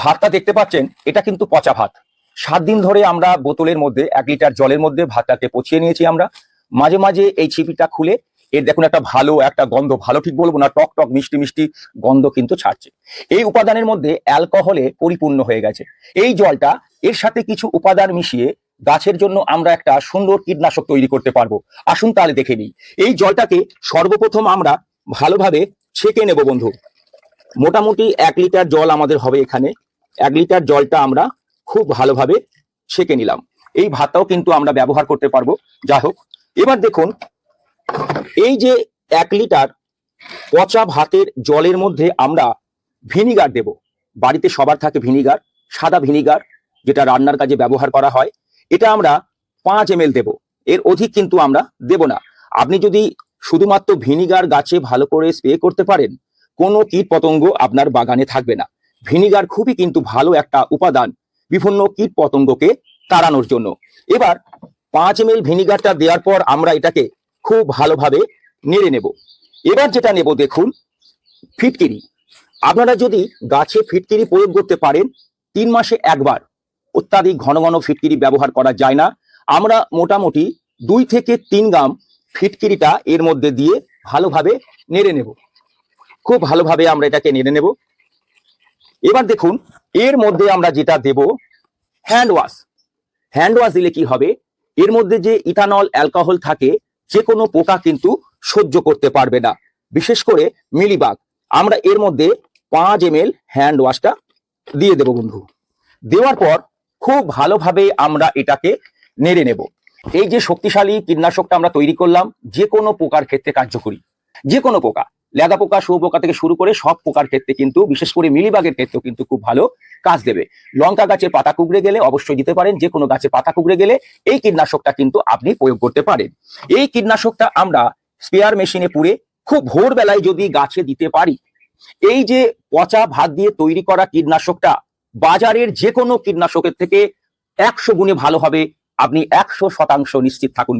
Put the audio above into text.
ভাতটা দেখতে পাচ্ছেন, এটা কিন্তু পচা ভাত। সাত দিন ধরে আমরা বোতলের মধ্যে, এক লিটার জলের মধ্যে ভাতটাকে পচিয়ে নিয়েছি আমরা। মাঝে মাঝে এই ছিপিটা খুলে এর দেখুন একটা ভালো একটা গন্ধ, ভালো ঠিক বলব না, টক টক মিষ্টি মিষ্টি গন্ধ কিন্তু ছাড়ছে। এই উপাদানের মধ্যে অ্যালকোহলে পরিপূর্ণ হয়ে গেছে। এই জলটা এর সাথে কিছু উপাদান মিশিয়ে গাছের জন্য আমরা একটা সুন্দর কীটনাশক তৈরি করতে পারব। আসুন তাহলে দেখে নিই। এই জলটাকে সর্বপ্রথম আমরা ভালোভাবে ছেঁকে নেব বন্ধু। মোটামুটি এক লিটার জল আমাদের হবে এখানে। এক লিটার জলটা আমরা খুব ভালোভাবে ছেঁকে নিলাম। এই ভাতটাও কিন্তু আমরা ব্যবহার করতে পারব। যাই হোক, এবার দেখুন, এই যে এক লিটার পচা ভাতের জলের মধ্যে আমরা ভিনিগার দেব। বাড়িতে সবার থাকে ভিনিগার, সাদা ভিনিগার, যেটা রান্নার কাজে ব্যবহার করা হয়। এটা আমরা পাঁচ এম দেবো। এর অধিক কিন্তু আমরা দেব না। আপনি যদি শুধুমাত্র ভিনিগার গাছে ভালো করে স্প্রে করতে পারেন, কোনো কীট পতঙ্গ আপনার বাগানে থাকবে না। ভিনিগার খুবই কিন্তু ভালো একটা উপাদান বিভিন্ন কীট পতঙ্গকে তাড়ানোর জন্য। এবার পাঁচ এম ভিনিগারটা দেওয়ার পর আমরা এটাকে খুব ভালোভাবে নেড়ে নেব। এবার যেটা নেব দেখুন, ফিটকিরি। আপনারা যদি গাছে ফিটকিরি প্রয়োগ করতে পারেন, তিন মাসে একবার অত্যাধিক ঘন ঘন ফিটকিরি ব্যবহার করা যায় না। আমরা মোটামুটি দুই থেকে তিন গ্রাম ফিটকিরিটা এর মধ্যে দিয়ে ভালোভাবে নেড়ে নেব। খুব ভালোভাবে আমরা এটাকে নেড়ে নেব। এবার দেখুন, এর মধ্যে আমরা যেটা দেব হ্যান্ড ওয়াশ হ্যান্ড ওয়াশ দিলে কি হবে? এর মধ্যে যে ইথানল অ্যালকোহল থাকে, যে কোনো পোকা কিন্তু সহ্য করতে পারবে না। বিশেষ করে মিলিবাগ। আমরা এর মধ্যে পাঁচ এম হ্যান্ড ওয়াশটা দিয়ে দেব বন্ধু। দেওয়ার পর খুব ভালোভাবে আমরা এটাকে নেড়ে নেব। এই যে শক্তিশালী কীটনাশকটা আমরা তৈরি করলাম, যে কোনো পোকার ক্ষেত্রে কার্যকরী। যে কোনো পোকা। লেদা পোকা শুয়োপোকা থেকে শুরু করে সব পোকার ক্ষেত্রে কিন্তু, বিশেষ করে মিলিবাগের ক্ষেত্রেও কিন্তু খুব ভালো কাজ দেবে। লঙ্কা গাছে পাতা কুকড়ে গেলে অবশ্যই দিতে পারেন, যে কোনো গাছে পাতা কুকড়ে গেলে এই কীটনাশকটা কিন্তু আপনি প্রয়োগ করতে পারেন। এই কীটনাশকটা আমরা স্পেয়ার মেশিনে পুড়ে খুব ভোরবেলায় যদি গাছে দিতে পারি, এই যে পচা ভাত দিয়ে তৈরি করা কীটনাশকটা বাজারের যে কোনো কীটনাশকের থেকে একশো গুণে ভালো হবে। আপনি একশো শতাংশ নিশ্চিত থাকুন